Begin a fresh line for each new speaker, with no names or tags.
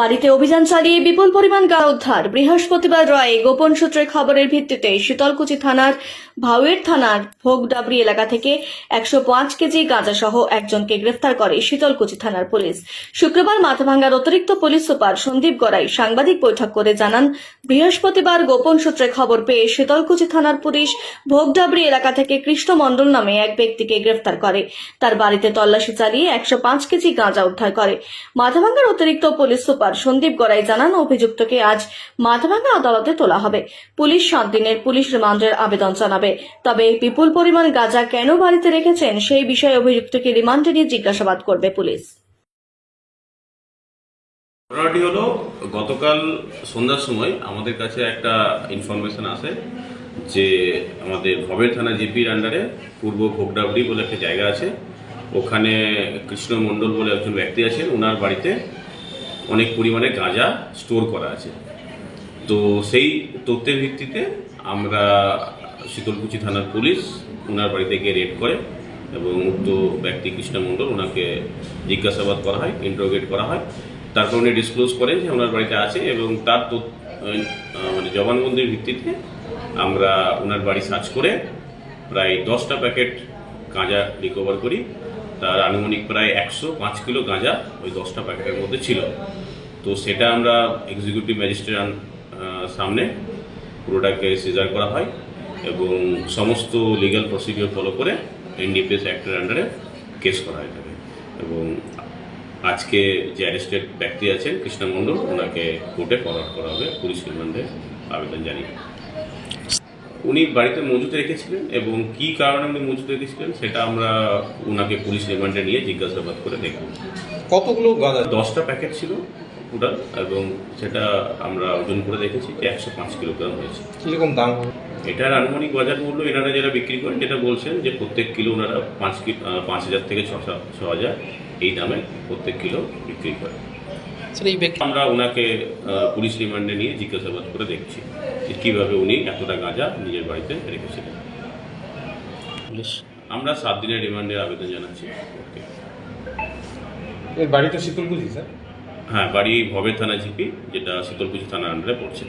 বাড়িতে অভিযান চালিয়ে বিপুল পরিমাণ গা উদ্ধার। বৃহস্পতিবার রায়ে গোপন সূত্রে খবরের ভিত্তিতে শীতলকুচি থানার ভাউয়ের থানার ভোগডাবরি এলাকা থেকে একশো পাঁচ কেজি গাঁজা সহ একজনকে গ্রেফতার করে শীতলকুচি থানার পুলিশ। শুক্রবার মাথাভাঙ্গার অতিরিক্ত পুলিশ সুপার সন্দীপ গড়াই সাংবাদিক বৈঠক করে জানান, বৃহস্পতিবার গোপন সূত্রে খবর পেয়ে শীতলকুচি থানার পুলিশ ভোগডাবরি এলাকা থেকে কৃষ্ণ মণ্ডল নামে এক ব্যক্তিকে গ্রেফতার করে। তার বাড়িতে তল্লাশি চালিয়ে একশো পাঁচ কেজি গাঁজা উদ্ধার করে। মাথাভাঙ্গার অতিরিক্ত পুলিশ সুপার সন্দীপ গড়াই জানান, অভিযুক্তকে আজ মাথাভাঙ্গা আদালতে তোলা হবে। পুলিশ সাত দিনের পুলিশ রিমান্ডের আবেদন জানাবে। তবে এই বিপুল পরিমাণ গাঁজা কেন বাড়িতে রেখেছেন সেই বিষয়ে অভিযুক্তকে রিমান্ডে নিয়ে জিজ্ঞাসাবাদ করবে পুলিশ।
ঘটনাটি হলো, গতকাল সন্ধ্যার সময় আমাদের কাছে একটা ইনফরমেশন আসে যে আমাদের ভবের থানা জিপির আন্ডারে পূর্ব ভোগডাবড়ি বলে একটা জায়গা আছে। ওখানে কৃষ্ণ মণ্ডল বলে একজন ব্যক্তি আছেন ওনার বাড়িতে অনেক পরিমাণে গাঁজা স্টোর করা আছে। তো সেই তথ্যের ভিত্তিতে আমরা শীতলকুচি থানার পুলিশ ওনার বাড়িতে গিয়ে রেড করে এবং উক্ত ব্যক্তি কৃষ্ণ মণ্ডল ওনাকে জিজ্ঞাসাবাদ করা হয় ইন্টারোগেট করা হয়। তারপর উনি ডিসক্লোজ করেন যে ওনার বাড়িতে আছে এবং তার মানে জবানবন্দির ভিত্তিতে আমরা ওনার বাড়ি সার্চ করে প্রায় দশটা প্যাকেট গাঁজা রিকভার করি। তার আনুমানিক প্রায় একশো পাঁচ কিলো গাঁজা ওই দশটা প্যাকেটের মধ্যে ছিল। তো সেটা আমরা এক্সিকিউটিভ ম্যাজিস্ট্রেট সামনে পুরোটাকে সিজার করা হয়। এবং সমস্ত লিগ্যাল প্রসিডিওর ফলো করে এনডিপিএস অ্যাক্টের আন্ডারে কেস করা হয়ে থাকে এবং আজকে যে অ্যারেস্টেড ব্যক্তি আছেন কৃষ্ণ মণ্ডল ওনাকে কোর্টে ফরওয়ার্ড করা হবে। পুলিশ রিমান্ডে আবেদন জানিয়ে উনি বাড়িতে মজুত রেখেছিলেন এবং কি কারণে উনি মজুত রেখেছিলেন সেটা আমরা ওনাকে পুলিশ রিমান্ডে নিয়ে জিজ্ঞাসাবাদ করে দেখব।
কতগুলো গাঁজা
দশটা প্যাকেট ছিল টোটাল এবং সেটা আমরা ওজন করে দেখেছি যে একশো পাঁচ কিলোগ্রাম হয়েছে।
কীরকম দাম?
এটার আনুমানিক বাজার মূল্য এনারা যারা বিক্রি করেন যেটা বলছেন যে প্রত্যেক কিলো ওনারা পাঁচ কি- পাঁচ হাজার থেকে ছ হাজার এই দামে প্রত্যেক কিলো বিক্রি করে আমরা ওনাকে পুলিশ রিমান্ডে নিয়ে জিজ্ঞাসাবাদ করে দেখছি যে কীভাবে উনি এতটা গাঁজা নিজের বাড়িতে রেখেছিলেন। আমরা সাত দিনের রিমান্ডের আবেদন জানাচ্ছি
এর বাড়ি তো শীতলকুচি স্যার।
হ্যাঁ বাড়ি ভবের থানা জিপি যেটা শীতলকুচি থানার আন্ডারে পড়ছে।